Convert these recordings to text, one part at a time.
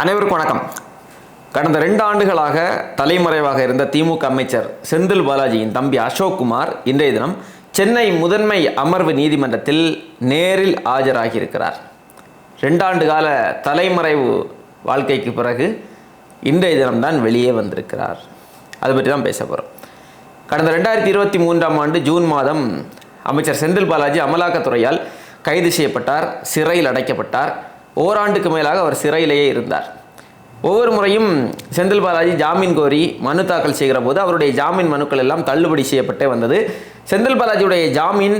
அனைவருக்கும் வணக்கம். கடந்த ரெண்டு ஆண்டுகளாக தலைமறைவாக இருந்த திமுக அமைச்சர் செந்தில் பாலாஜியின் தம்பி அசோக்குமார் இன்றைய தினம் சென்னை முதன்மை அமர்வு நீதிமன்றத்தில் நேரில் ஆஜராகியிருக்கிறார். ரெண்டாண்டு கால தலைமறைவு வாழ்க்கைக்கு பிறகு இன்றைய தினம்தான் வெளியே வந்திருக்கிறார். அது பற்றி தான் பேச போகிறோம் கடந்த ரெண்டாயிரத்தி இருபத்தி மூன்றாம் ஆண்டு ஜூன் மாதம் அமைச்சர் செந்தில் பாலாஜி அமலாக்கத்துறையால் கைது செய்யப்பட்டார் சிறையில் அடைக்கப்பட்டார். ஓராண்டுக்கு மேலாக அவர் சிறையிலேயே இருந்தார். ஒவ்வொரு முறையும் செந்தில் பாலாஜி ஜாமீன் கோரி மனு தாக்கல் செய்கிற போது அவருடைய ஜாமீன் மனுக்கள் எல்லாம் தள்ளுபடி செய்யப்பட்டே வந்தது. செந்தில் பாலாஜியுடைய ஜாமீன்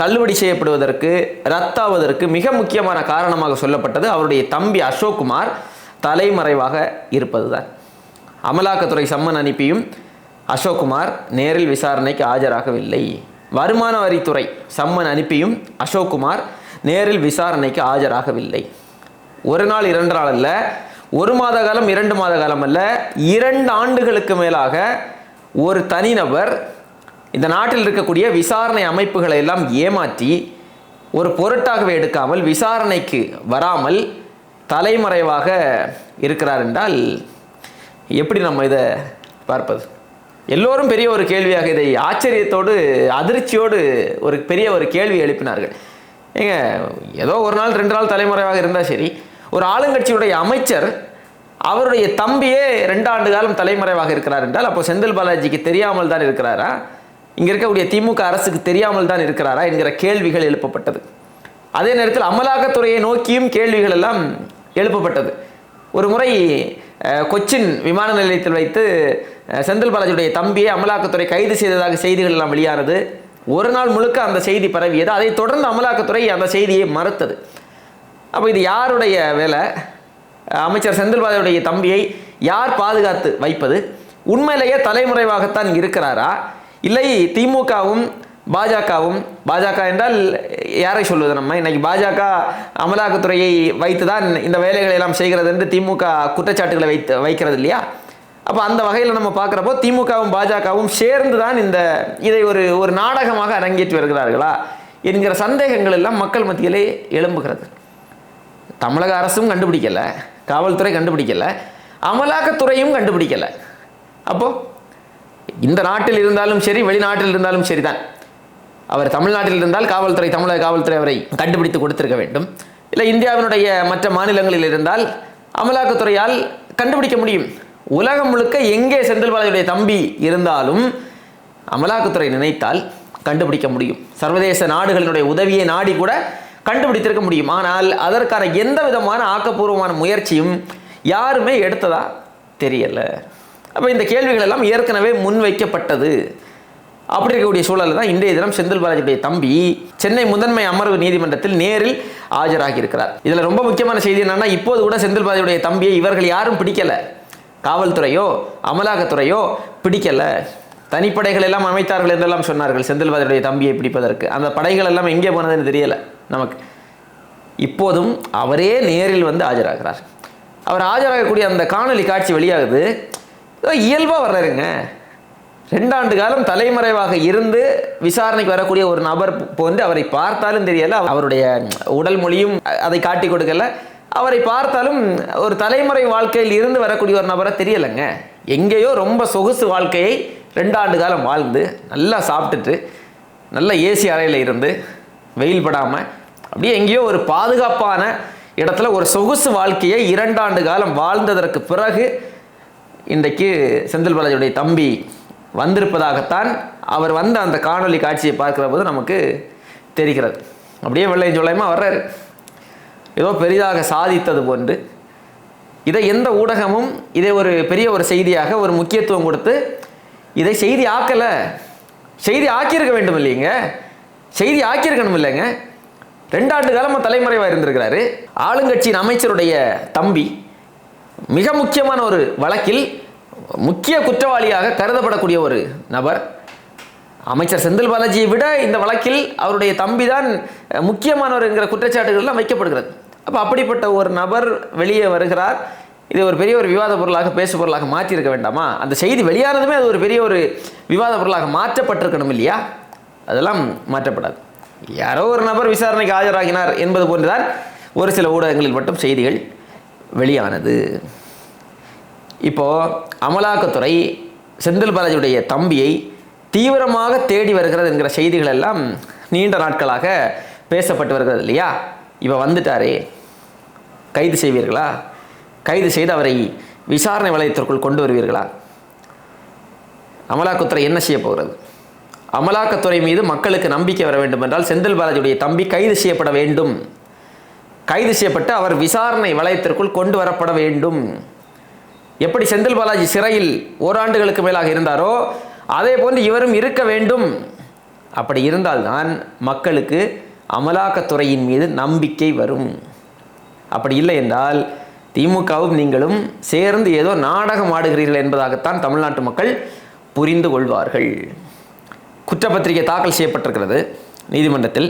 தள்ளுபடி செய்யப்படுவதற்கு ரத்தாவதற்கு மிக முக்கியமான காரணமாக சொல்லப்பட்டது அவருடைய தம்பி அசோக்குமார் தலைமறைவாக இருப்பதுதான். அமலாக்கத்துறை சம்மன் அனுப்பியும் அசோக்குமார் நேரில் விசாரணைக்கு ஆஜராகவில்லை. வருமான வரித்துறை சம்மன் அனுப்பியும் அசோக்குமார் நேரில் விசாரணைக்கு ஆஜராகவில்லை. ஒரு நாள் இரண்டு நாள் அல்ல ஒரு மாத காலம் இரண்டு மாத காலம் அல்ல இரண்டு ஆண்டுகளுக்கு மேலாக ஒரு தனிநபர் இந்த நாட்டில் இருக்கக்கூடிய விசாரணை அமைப்புகளை எல்லாம் ஏமாற்றி ஒரு பொருட்டாகவே எடுக்காமல் விசாரணைக்கு வராமல் தலைமறைவாக இருக்கிறார் என்றால் எப்படி நம்ம இதை பார்ப்பது? எல்லோரும் பெரிய ஒரு கேள்வியாக இதை ஆச்சரியத்தோடு அதிர்ச்சியோடு ஒரு பெரிய ஒரு கேள்வி எழுப்பினார்கள். ஏங்க ஏதோ ஒரு நாள் ரெண்டு நாள் தலைமுறைவாக இருந்தால் சரி. ஒரு ஆளுங்கட்சியுடைய அமைச்சர் அவருடைய தம்பியே ரெண்டு ஆண்டு காலம் தலைமறைவாக இருக்கிறார் என்றால் அப்போ செந்தில் பாலாஜிக்கு தெரியாமல் தான் இருக்கிறாரா? இங்கே இருக்கக்கூடிய திமுக அரசுக்கு தெரியாமல் தான் இருக்கிறாரா என்கிற கேள்விகள் எழுப்பப்பட்டது. அதே நேரத்தில் அமலாக்கத்துறையை நோக்கியும் கேள்விகள் எல்லாம் எழுப்பப்பட்டது. ஒரு முறை கொச்சின் விமான நிலையத்தில் வைத்து செந்தில் பாலாஜியுடைய தம்பியை அமலாக்கத்துறை கைது செய்ததாக செய்திகள் எல்லாம் வெளியானது. ஒரு நாள் முழுக்க அந்த செய்தி பரவியது அதைத் தொடர்ந்து அமலாக்கத்துறை அந்த செய்தியை மறுத்தது. அப்போ இது யாருடைய வேலை? அமைச்சர் செந்தில் தம்பியை யார் பாதுகாத்து வைப்பது? உண்மையிலேயே தலைமுறைவாகத்தான் இருக்கிறாரா? இல்லை திமுகவும் பாஜகவும் பாஜக என்றால் யாரை சொல்வது நம்ம? இன்னைக்கு பாஜக அமலாக்கத்துறையை வைத்து தான் இந்த வேலைகளை எல்லாம் செய்கிறது என்று திமுக குற்றச்சாட்டுகளை வைத்து வைக்கிறது இல்லையா? அப்போ அந்த வகையில் நம்ம பார்க்குறப்போ திமுகவும் பாஜகவும் சேர்ந்து தான் இந்த இதை ஒரு ஒரு நாடகமாக அரங்கேற்றி வருகிறார்களா என்கிற சந்தேகங்கள் எல்லாம் மக்கள் மத்தியிலே எழும்புகிறது. தமிழக அரசும் கண்டுபிடிக்கலை காவல்துறை கண்டுபிடிக்கலை அமலாக்கத்துறையும் கண்டுபிடிக்கலை. அப்போது இந்த நாட்டில் இருந்தாலும் சரி வெளிநாட்டில் இருந்தாலும் சரி தான் அவர் தமிழ்நாட்டில் இருந்தால் காவல்துறை தமிழக காவல்துறை அவரை கண்டுபிடித்து கொடுத்திருக்க வேண்டும். இல்லை இந்தியாவினுடைய மற்ற மாநிலங்களில் இருந்தால் அமலாக்கத்துறையால் கண்டுபிடிக்க முடியும். உலகம் முழுக்க எங்கே செந்தில் பாலாஜியுடைய தம்பி இருந்தாலும் அமலாக்கத்துறை நினைத்தால் கண்டுபிடிக்க முடியும். சர்வதேச நாடுகளினுடைய உதவியை நாடி கூட கண்டுபிடித்திருக்க முடியும். ஆனால் அதற்கான எந்த விதமான ஆக்கப்பூர்வமான முயற்சியும் யாருமே எடுத்ததா தெரியல. அப்போ இந்த கேள்விகள் எல்லாம் ஏற்கனவே முன்வைக்கப்பட்டது. அப்படி இருக்கக்கூடிய சூழலில் தான் இன்றைய தினம் செந்தில் பாலாஜியுடைய தம்பி சென்னை முதன்மை அமர்வு நீதிமன்றத்தில் நேரில் ஆஜராகி இருக்கிறார் இதில் ரொம்ப முக்கியமான செய்தி என்னன்னா இப்போது கூட செந்தில் பாலாஜியுடைய தம்பியை இவர்கள் யாரும் பிடிக்கலை. காவல்துறையோ அமலாக்கத்துறையோ பிடிக்கலை. தனிப்படைகள் எல்லாம் அமைத்தார்கள் என்றெல்லாம் சொன்னார்கள் செந்தில்வாதியுடைய தம்பியை பிடிப்பதற்கு. அந்த படைகள் எல்லாம் எங்கே போனதுன்னு தெரியலை நமக்கு. இப்போதும் அவரே நேரில் வந்து ஆஜராகிறார். அவர் ஆஜராகக்கூடிய அந்த காணொலி காட்சி வெளியாகுது. இயல்பாக வர்றாருங்க. ரெண்டாண்டு காலம் தலைமறைவாக இருந்து விசாரணைக்கு வரக்கூடிய ஒரு நபர் போன்று அவரை பார்த்தாலும் தெரியல. அவருடைய உடல் மொழியும் அதை காட்டி கொடுக்கல. அவரை பார்த்தாலும் ஒரு தலைமுறை வாழ்க்கையில் இருந்து வரக்கூடிய ஒரு நபரை தெரியலைங்க. எங்கேயோ ரொம்ப சொகுசு வாழ்க்கையை ரெண்டாண்டு காலம் வாழ்ந்து நல்லா சாப்பிட்டுட்டு நல்ல ஏசி அறையில் இருந்து வெயில் படாமல் அப்படியே எங்கேயோ ஒரு பாதுகாப்பான இடத்துல ஒரு சொகுசு வாழ்க்கையை இரண்டாண்டு காலம் வாழ்ந்ததற்கு பிறகு இன்றைக்கு செந்தில் பாலாஜியுடைய தம்பி வந்திருப்பதாகத்தான் அவர் வந்த அந்த காணொளி காட்சியை பார்க்குற போது நமக்கு தெரிகிறது. அப்படியே வெள்ளை சொல்லாமல் வர்றாரு. ஏதோ பெரிதாக சாதித்தது போன்று. இதை எந்த ஊடகமும் இதை ஒரு பெரிய ஒரு செய்தியாக ஒரு முக்கியத்துவம் கொடுத்து இதை செய்தி ஆக்கலை. செய்தி ஆக்கியிருக்க வேண்டும் இல்லைங்க. செய்தி ஆக்கியிருக்கணும் இல்லைங்க. ரெண்டாண்டு காலமாக தலைமறைவாக இருந்திருக்கிறாரு. ஆளுங்கட்சியின் அமைச்சருடைய தம்பி மிக முக்கியமான ஒரு வழக்கில் முக்கிய குற்றவாளியாக கருதப்படக்கூடிய ஒரு நபர். அமைச்சர் செந்தில் பாலாஜியை விட இந்த வழக்கில் அவருடைய தம்பி தான் முக்கியமானவர் என்கிற குற்றச்சாட்டுகள்லாம் வைக்கப்படுகிறது. அப்போ அப்படிப்பட்ட ஒரு நபர் வெளியே வருகிறார். இதை ஒரு பெரிய ஒரு விவாத பொருளாக பேசு பொருளாக மாற்றியிருக்க வேண்டாமா? அந்த செய்தி வெளியானதுமே அது ஒரு பெரிய ஒரு விவாத பொருளாக மாற்றப்பட்டிருக்கணும் இல்லையா? அதெல்லாம் மாற்றப்படாது. யாரோ ஒரு நபர் விசாரணைக்கு ஆஜராகினார் என்பது போன்றுதான் ஒரு சில ஊடகங்களில் மட்டும் செய்திகள் வெளியானது. இப்போது அமலாக்கத்துறை செந்தில் பாலாஜியுடைய தம்பியை தீவிரமாக தேடி வருகிறது என்கிற செய்திகள் எல்லாம் நீண்ட நாட்களாக பேசப்பட்டு வருகிறது இல்லையா? இவர் வந்துட்டாரே. கைது செய்வீர்களா? கைது செய்து அவரை விசாரணை வளையத்திற்குள் கொண்டு வருவீர்களா? அமலாக்கத்துறை என்ன செய்ய போகிறது? அமலாக்கத்துறை மீது மக்களுக்கு நம்பிக்கை வர வேண்டும் என்றால் செந்தில் பாலாஜியுடைய தம்பி கைது செய்யப்பட வேண்டும். கைது செய்யப்பட்டு அவர் விசாரணை வளையத்திற்குள் கொண்டு வரப்பட வேண்டும். எப்படி செந்தில் பாலாஜி சிறையில் ஓராண்டுகளுக்கு மேலாக இருந்தாரோ அதே போன்று இவரும் இருக்க வேண்டும். அப்படி இருந்தால்தான் மக்களுக்கு அமலாக்கத்துறையின் மீது நம்பிக்கை வரும். அப்படி இல்லை என்றால் திமுகவும் நீங்களும் சேர்ந்து ஏதோ நாடகம் ஆடுகிறீர்கள் என்பதாகத்தான் தமிழ்நாட்டு மக்கள் புரிந்து கொள்வார்கள். குற்றப்பத்திரிகை தாக்கல் செய்யப்பட்டிருக்கிறது. நீதிமன்றத்தில்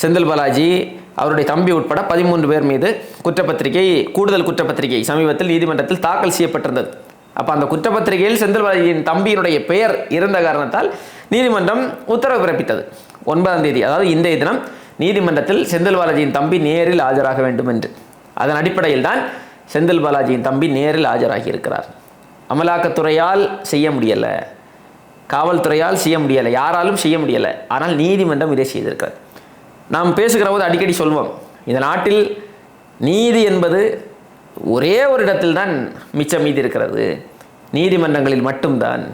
செந்தில் பாலாஜி அவருடைய தம்பி உட்பட பதிமூன்று பேர் மீது குற்றப்பத்திரிகை கூடுதல் குற்றப்பத்திரிகை சமீபத்தில் நீதிமன்றத்தில் தாக்கல் செய்யப்பட்டிருந்தது. அப்போ அந்த குற்றப்பத்திரிகையில் செந்தில் பாலாஜியின் தம்பியினுடைய பெயர் இருந்த காரணத்தால் நீதிமன்றம் உத்தரவு பிறப்பித்தது. ஒன்பதாம் தேதி அதாவது இன்றைய தினம் நீதிமன்றத்தில் செந்தில் பாலாஜியின் தம்பி நேரில் ஆஜராக வேண்டும் என்று. அதன் அடிப்படையில் தான் செந்தில் பாலாஜியின் தம்பி நேரில் ஆஜராகி இருக்கிறார். அமலாக்கத்துறையால் செய்ய முடியலை. காவல்துறையால் செய்ய முடியலை. யாராலும் செய்ய முடியலை. ஆனால் நீதிமன்றம் இதை செய்திருக்கிறது. நாம் பேசுகிற போது அடிக்கடி சொல்வோம் இந்த நாட்டில் நீதி என்பது ஒரே ஒரு இடத்தில் தான் மிச்சம் மீதி இருக்கிறது நீதிமன்றங்களில் மட்டும்தான்.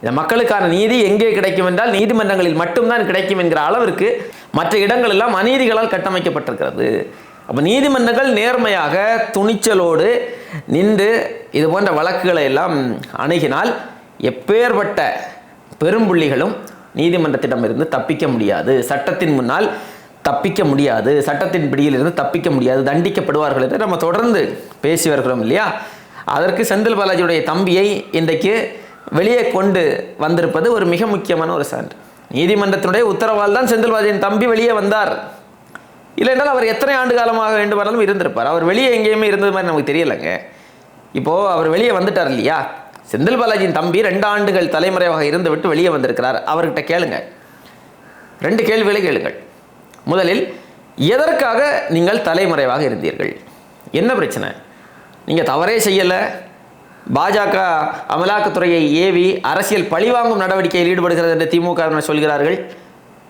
இந்த மக்களுக்கான நீதி எங்கே கிடைக்கும் என்றால் நீதிமன்றங்களில் மட்டும்தான் கிடைக்கும் என்கிற அளவிற்கு மற்ற இடங்கள் எல்லாம் அநீதிகளால் கட்டமைக்கப்பட்டிருக்கிறது. அப்போ நீதிமன்றங்கள் நேர்மையாக துணிச்சலோடு நின்று இது போன்ற வழக்குகளை எல்லாம் அணுகினால் எப்பேற்பட்ட பெரும்புள்ளிகளும் நீதிமன்றத்திடமிருந்து தப்பிக்க முடியாது. சட்டத்தின் முன்னால் தப்பிக்க முடியாது. சட்டத்தின் பிடியிலிருந்து தப்பிக்க முடியாது. தண்டிக்கப்படுவார்கள் என்று நம்ம தொடர்ந்து பேசி வருகிறோம் இல்லையா? அதற்கு செந்தில் பாலாஜியுடைய தம்பியை இன்றைக்கு வெளியே கொண்டு வந்திருப்பது ஒரு மிக முக்கியமான ஒரு சான்று. நீதிமன்றத்தினுடைய உத்தரவால் தான் செந்தில் தம்பி வெளியே வந்தார். இல்லைன்றால் அவர் எத்தனை ஆண்டு காலமாக வேண்டுமானாலும் இருந்திருப்பார். அவர் வெளியே எங்கேயுமே இருந்தது மாதிரி நமக்கு தெரியலைங்க. இப்போது அவர் வெளியே வந்துட்டார் இல்லையா? செந்தில் பாலாஜியின் தம்பி ரெண்டு ஆண்டுகள் தலைமறைவாக இருந்து விட்டு வெளியே வந்திருக்கிறார். அவர்கிட்ட கேளுங்க. ரெண்டு கேள்விகளை கேளுங்கள். முதலில் எதற்காக நீங்கள் தலைமறைவாக இருந்தீர்கள்? என்ன பிரச்சனை? நீங்கள் தவறே செய்யலை. பாஜக அமலாக்கத்துறையை ஏவி அரசியல் பழிவாங்கும் நடவடிக்கையில் ஈடுபடுகிறது என்று திமுக சொல்கிறார்கள்.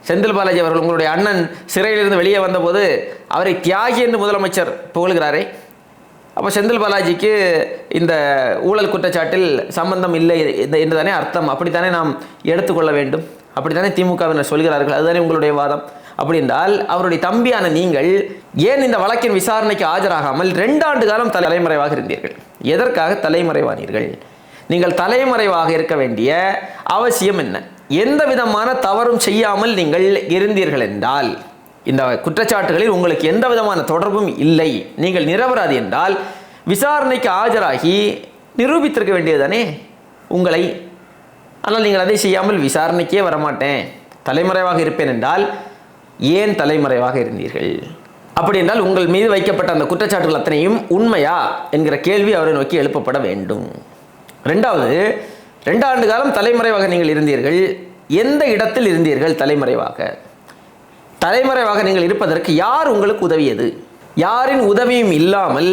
செந்தில் பாலாஜி அவர்கள் உங்களுடைய அண்ணன் சிறையிலிருந்து வெளியே வந்தபோது அவரை தியாகி என்று முதலமைச்சர் புகழ்கிறாரே. அப்போ செந்தில் பாலாஜிக்கு இந்த ஊழல் குற்றச்சாட்டில் சம்பந்தம் இல்லை இந்த- என்றுதானே அர்த்தம். அப்படித்தானே நாம் எடுத்துக்கொள்ள வேண்டும். அப்படித்தானே திமுகவினர் சொல்கிறார்கள். அதுதானே உங்களுடைய வாதம். அப்படி என்றால் அவருடைய தம்பியான நீங்கள் ஏன் இந்த வழக்கின் விசாரணைக்கு ஆஜராகாமல் ரெண்டு ஆண்டு காலம் தலைமறைவாக இருந்தீர்கள்? எதற்காக தலைமறைவானீர்கள்? நீங்கள் தலைமறைவாக இருக்க வேண்டிய அவசியம் என்ன? எந்த விதமான தவறும் செய்யாமல் நீங்கள் இருந்தீர்கள் என்றால் இந்த குற்றச்சாட்டுகளில் உங்களுக்கு எந்த விதமான தொடர்பும் இல்லை. நீங்கள் நிரபராது என்றால் விசாரணைக்கு ஆஜராகி நிரூபித்திருக்க வேண்டியதுதானே? உங்களை ஆனால் நீங்கள் அதை செய்யாமல் விசாரணைக்கே வரமாட்டேன். தலைமறைவாக இருப்பேன் என்றால் ஏன் தலைமறைவாக இருந்தீர்கள்? அப்படி என்றால் உங்கள் மீது வைக்கப்பட்ட அந்த குற்றச்சாட்டுகள் அத்தனையும் உண்மையா என்கிற கேள்வி அவரை நோக்கி எழுப்பப்பட வேண்டும். ரெண்டாவது ரெண்டு ஆண்டு காலம் தலைமறைவாக நீங்கள் இருந்தீர்கள். எந்த இடத்தில் இருந்தீர்கள் தலைமறைவாக? தலைமறைவாக நீங்கள் இருப்பதற்கு யார் உங்களுக்கு உதவியது? யாரின் உதவியும் இல்லாமல்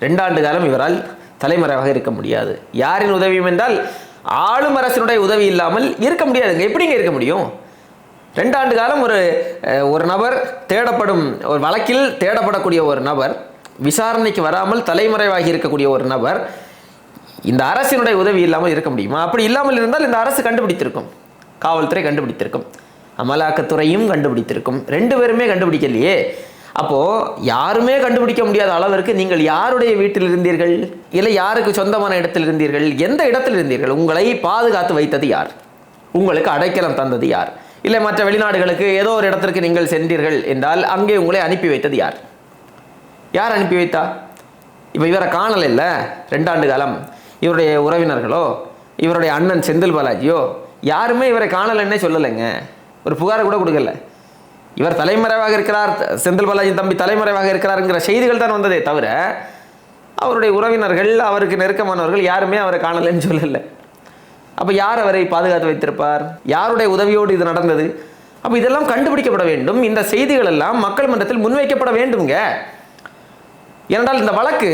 ரெண்டாண்டு காலம் இவரால் தலைமறைவாக இருக்க முடியாது. யாரின் உதவியும் என்றால் ஆளும் அரசினுடைய உதவி இல்லாமல் இருக்க முடியாதுங்க. எப்படிங்க இருக்க முடியும்? ரெண்டாண்டு காலம் ஒரு ஒரு நபர் தேடப்படும் ஒரு வழக்கில் தேடப்படக்கூடிய ஒரு நபர் விசாரணைக்கு வராமல் தலைமறைவாகி இருக்கக்கூடிய ஒரு நபர் இந்த அரசினுடைய உதவி இல்லாமல் இருக்க முடியுமா? அப்படி இல்லாமல் இருந்தால் இந்த அரசு கண்டுபிடித்திருக்கும். காவல்துறை கண்டுபிடித்திருக்கும். அமலாக்கத்துறையும் கண்டுபிடித்திருக்கும். ரெண்டு பேருமே கண்டுபிடிக்கலையே. அப்போது யாருமே கண்டுபிடிக்க முடியாத அளவிற்கு நீங்கள் யாருடைய வீட்டில் இருந்தீர்கள்? இல்லை யாருக்கு சொந்தமான இடத்தில் இருந்தீர்கள்? எந்த இடத்தில் இருந்தீர்கள்? உங்களை பாதுகாத்து வைத்தது யார்? உங்களுக்கு அடைக்கலம் தந்தது யார்? இல்லை மற்ற வெளிநாடுகளுக்கு ஏதோ ஒரு இடத்திற்கு நீங்கள் சென்றீர்கள் என்றால் அங்கே உங்களை அனுப்பி வைத்தது யார்? யார் அனுப்பி வைத்தா? இப்போ இவரை காணல இல்லை ரெண்டாண்டு காலம். இவருடைய உறவினர்களோ இவருடைய அண்ணன் செந்தில் பாலாஜியோ யாருமே இவரை காணலைன்னே சொல்லலைங்க. ஒரு புகாரை கூட கொடுக்கல. இவர் தலைமறைவாக இருக்கிறார் செந்தில் பாலாஜி தம்பி தலைமறைவாக இருக்கிறாருங்கிற செய்திகள் தான் வந்ததே தவிர அவருடைய உறவினர்கள் அவருக்கு நெருக்கமானவர்கள் யாருமே அவரை காணலைன்னு சொல்லலை. அப்போ யார் அவரை பாதுகாத்து வைத்திருப்பார்? யாருடைய உதவியோடு இது நடந்தது? அப்போ இதெல்லாம் கண்டுபிடிக்கப்பட வேண்டும். இந்த செய்திகள் எல்லாம் மக்கள் மன்றத்தில் முன்வைக்கப்பட வேண்டுங்க ஏனென்றால் இந்த வழக்கு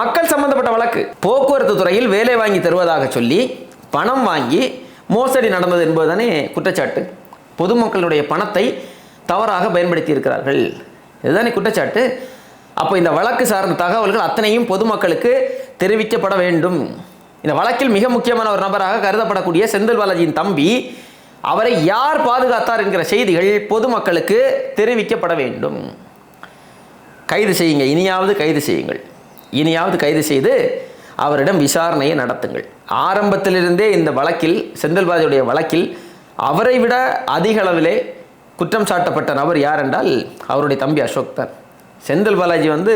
மக்கள் சம்பந்தப்பட்ட வழக்கு. போக்குவரத்து துறையில் வேலை வாங்கி தருவதாக சொல்லி பணம் வாங்கி மோசடி நடந்தது என்பதுதானே குற்றச்சாட்டு. பொதுமக்களுடைய பணத்தை தவறாக பயன்படுத்தி இருக்கிறார்கள் இதுதானே குற்றச்சாட்டு. அப்போ இந்த வழக்கு சார்ந்த தகவல்கள் அத்தனையும் பொதுமக்களுக்கு தெரிவிக்கப்பட வேண்டும். இந்த வழக்கில் மிக முக்கியமான ஒரு நபராக கருதப்படக்கூடிய செந்தில் பாலாஜியின் தம்பி அவரை யார் பாதுகாத்தார் என்கிற செய்திகள் பொதுமக்களுக்கு தெரிவிக்கப்பட வேண்டும். கைது செய்யுங்க இனியாவது கைது செய்யுங்கள். இனியாவது கைது செய்து அவரிடம் விசாரணையை நடத்துங்கள். ஆரம்பத்திலிருந்தே இந்த வழக்கில் செந்தில் பாலாஜியுடைய வழக்கில் அவரை விட அதிக அளவிலே குற்றம் சாட்டப்பட்ட நபர் யார் என்றால் அவருடைய தம்பி அசோக் தான். செந்தில் பாலாஜி வந்து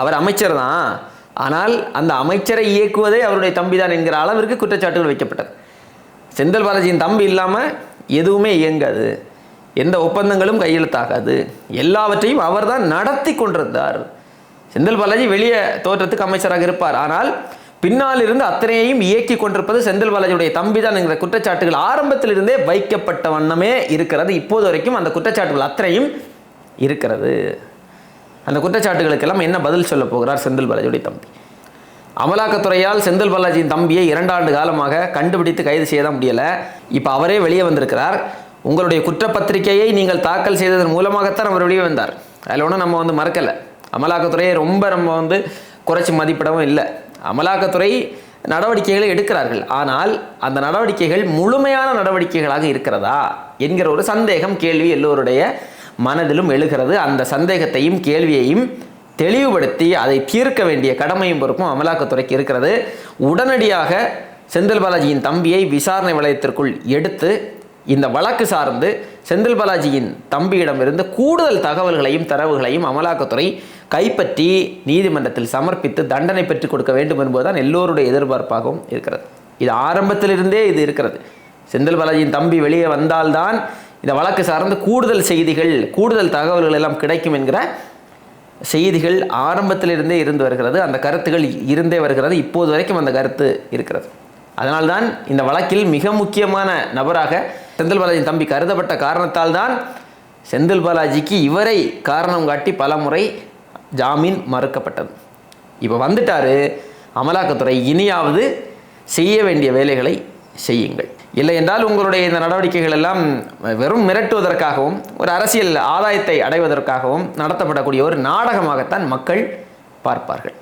அவர் அமைச்சர் தான். ஆனால் அந்த அமைச்சரை இயக்குவதே அவருடைய தம்பிதான் என்கிற அளவிற்கு குற்றச்சாட்டுகள் வைக்கப்பட்டது. செந்தில் பாலாஜியின் தம்பி இல்லாமல் எதுவுமே இயங்காது. எந்த ஒப்பந்தங்களும் கையெழுத்தாகாது. எல்லாவற்றையும் அவர்தான் நடத்தி கொண்டிருந்தார். செந்தில் பாலாஜி வெளியே தோற்றத்துக்கு அமைச்சராக இருப்பார். ஆனால் பின்னால் இருந்து அத்தனையையும் இயக்கி கொண்டிருப்பது செந்தில் பாலாஜியுடைய தம்பி தான் என்கிற குற்றச்சாட்டுகள் ஆரம்பத்திலிருந்தே வைக்கப்பட்ட வண்ணமே இருக்கிறது. இப்போது வரைக்கும் அந்த குற்றச்சாட்டுகள் அத்தனையும் இருக்கிறது. அந்த குற்றச்சாட்டுகளுக்கெல்லாம் என்ன பதில் சொல்ல போகிறார் செந்தில் பாலாஜியுடைய தம்பி? அமலாக்கத்துறையால் செந்தில் பாலாஜியின் தம்பியை இரண்டாண்டு காலமாக கண்டுபிடித்து கைது செய்ய தான் முடியலை. இப்போ அவரே வெளியே வந்திருக்கிறார். உங்களுடைய குற்றப்பத்திரிகையை நீங்கள் தாக்கல் செய்ததன் மூலமாகத்தான் அவர் வெளியே வந்தார். அதில் ஒன்றும் நம்ம வந்து மறக்கலை. அமலாக்கத்துறையை ரொம்ப நம்ம வந்து குறைச்சி மதிப்பிடவும் இல்லை. அமலாக்கத்துறை நடவடிக்கைகளை எடுக்கிறார்கள். ஆனால் அந்த நடவடிக்கைகள் முழுமையான நடவடிக்கைகளாக இருக்கிறதா என்கிற ஒரு சந்தேகம் கேள்வி எல்லோருடைய மனதிலும் எழுகிறது. அந்த சந்தேகத்தையும் கேள்வியையும் தெளிவுபடுத்தி அதை தீர்க்க வேண்டிய கடமையும் பொறுப்பும் அமலாக்கத்துறைக்கு இருக்கிறது. உடனடியாக செந்தில் பாலாஜியின் தம்பியை விசாரணை வளையத்திற்குள் எடுத்து இந்த வழக்கு சார்ந்து செந்தில் பாலாஜியின் தம்பியிடமிருந்து கூடுதல் தகவல்களையும் தரவுகளையும் அமலாக்கத்துறை கைப்பற்றி நீதிமன்றத்தில் சமர்ப்பித்து தண்டனை பெற்றுக் கொடுக்க வேண்டும் என்பதுதான் எல்லோருடைய எதிர்பார்ப்பாகவும் இருக்கிறது. இது ஆரம்பத்திலிருந்தே இது இருக்கிறது. செந்தில் பாலாஜியின் தம்பி வெளியே வந்தால்தான் இந்த வழக்கு சார்ந்து கூடுதல் செய்திகள் கூடுதல் தகவல்கள் எல்லாம் கிடைக்கும் என்கிற செய்திகள் ஆரம்பத்திலிருந்தே இருந்து வருகிறது. அந்த கருத்துகள் இருந்தே வருகிறது. இப்போது வரைக்கும் அந்த கருத்து இருக்கிறது. அதனால்தான் இந்த வழக்கில் மிக முக்கியமான நபராக செந்தில் பாலாஜியின் தம்பி கருதப்பட்ட காரணத்தால் தான் செந்தில் பாலாஜிக்கு இவரை காரணம் காட்டி பல முறை ஜாமீன் மறுக்கப்பட்டது. இப்போ வந்துட்டாரு. அமலாக்கத்துறை இனியாவது செய்ய வேண்டிய வேலைகளை செய்யுங்கள். இல்லை என்றால் உங்களுடைய இந்த நடவடிக்கைகள் எல்லாம் வெறும் மிரட்டுவதற்காகவும் ஒரு அரசியல் ஆதாயத்தை அடைவதற்காகவும் நடத்தப்படக்கூடிய ஒரு நாடகமாகத்தான் மக்கள் பார்ப்பார்கள்.